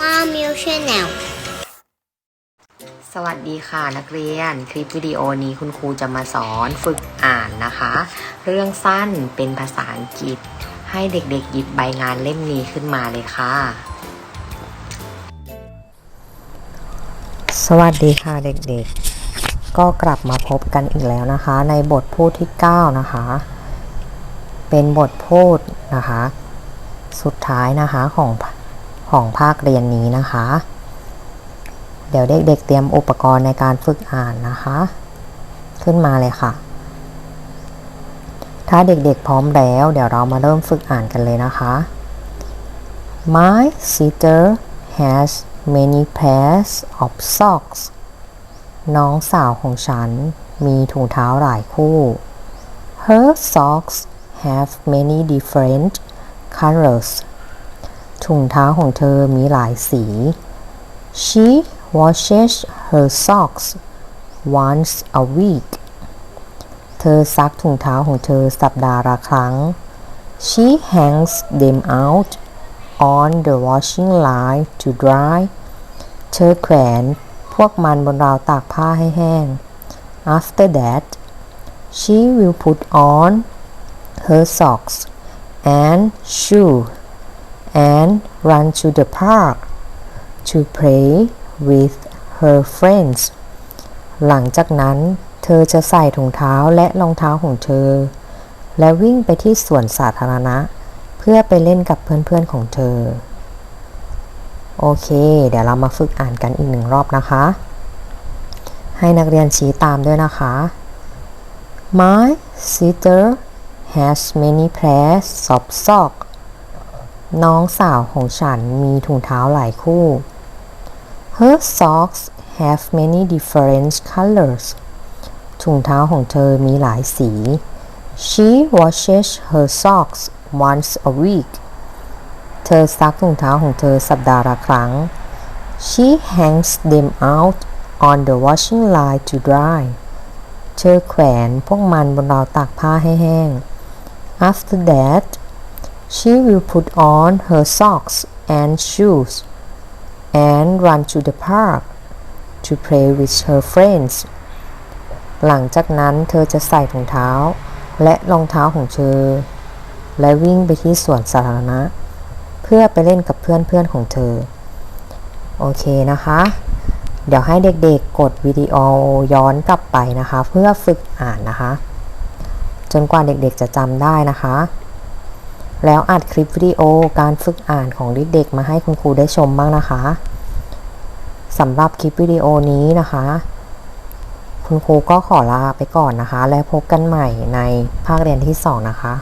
มามิวชแนลสวัสดีค่ะนักเรียน คลิปวิดีโอนี้คุณครูจะมาสอนฝึกอ่านนะคะ เรื่องสั้นเป็นภาษาอังกฤษ ให้เด็กๆหยิบใบงานเล่มนี้ขึ้นมาเลยค่ะ สวัสดีค่ะเด็กๆ ก็กลับมาพบกันอีกแล้วนะคะ ในบทพูดที่ 9 นะคะ เป็นบทพูดนะคะ สุดท้ายนะคะของ ของภาคเรียนนี้นะคะ เดี๋ยวเด็กๆเตรียมอุปกรณ์ในการฝึกอ่านนะคะ ขึ้นมาเลยค่ะ ถ้าเด็กๆพร้อมแล้ว เดี๋ยวเรามาเริ่มฝึกอ่านกันเลยนะคะ My sister has many pairs of socks น้องสาวของฉันมีถุงเท้าหลายคู่ Her socks have many different colors ถุงเท้าของเธอมีหลายสี She washes her socks once a week เธอซักถุงเท้าของเธอสัปดาห์ละครั้ง She hangs them out on the washing line to dry เธอแขวนพวกมันบนราวตากผ้าให้แห้ง After that she will put on her socks and shoe and run to the park to play with her friends หลังจากนั้นเธอจะใส่ถุงเท้าและรองเท้าของเธอ และวิ่งไปที่สวนสาธารณะ เพื่อไปเล่นกับเพื่อนๆของเธอ โอเค เดี๋ยวเรามาฝึกอ่านกันอีกหนึ่งรอบนะคะ ให้นักเรียนชี้ตามด้วยนะคะ My sister has many pairs of socks น้องสาวของฉันมีถุงเท้าหลายคู่ Her socks have many different colors ถุงเท้าของเธอมีหลายสี She washes her socks once a week เธอซักถุงเท้าของเธอสัปดาห์ละครั้ง She hangs them out on the washing line to dry เธอแขวนพวกมันบนราวตากผ้าให้แห้ง After that she will put on her socks and shoes and run to the park to play with her friends หลังจากนั้นเธอจะใส่ถุงเท้า และรองเท้าของเธอ และวิ่งไปที่สวนสาธารณะ เพื่อไปเล่นกับเพื่อนๆของเธอ โอเคนะคะ เดี๋ยวให้เด็กๆกดวิดีโอย้อนกลับไปนะคะ เพื่อฝึกอ่านนะคะ จนกว่าเด็กๆจะจำได้นะคะ แล้วอัดคลิปวิดีโอการฝึกอ่านของเด็กๆมาให้คุณครูได้ชมบ้างนะคะสำหรับคลิปวิดีโอนี้นะคะ คุณครูก็ขอลาไปก่อนนะคะ แล้วพบกันใหม่ในภาคเรียนที่ 2 นะคะ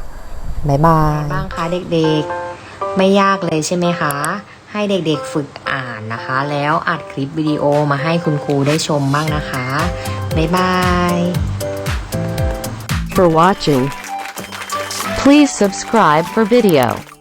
บ๊ายบายบ้างคะเด็กๆ ไม่ยากเลยใช่ไหมคะ ให้เด็กๆฝึกอ่านนะคะ แล้วอัดคลิปวิดีโอมาให้คุณครูได้ชมบ้างนะคะ บ๊ายบาย for watching. Please subscribe for video.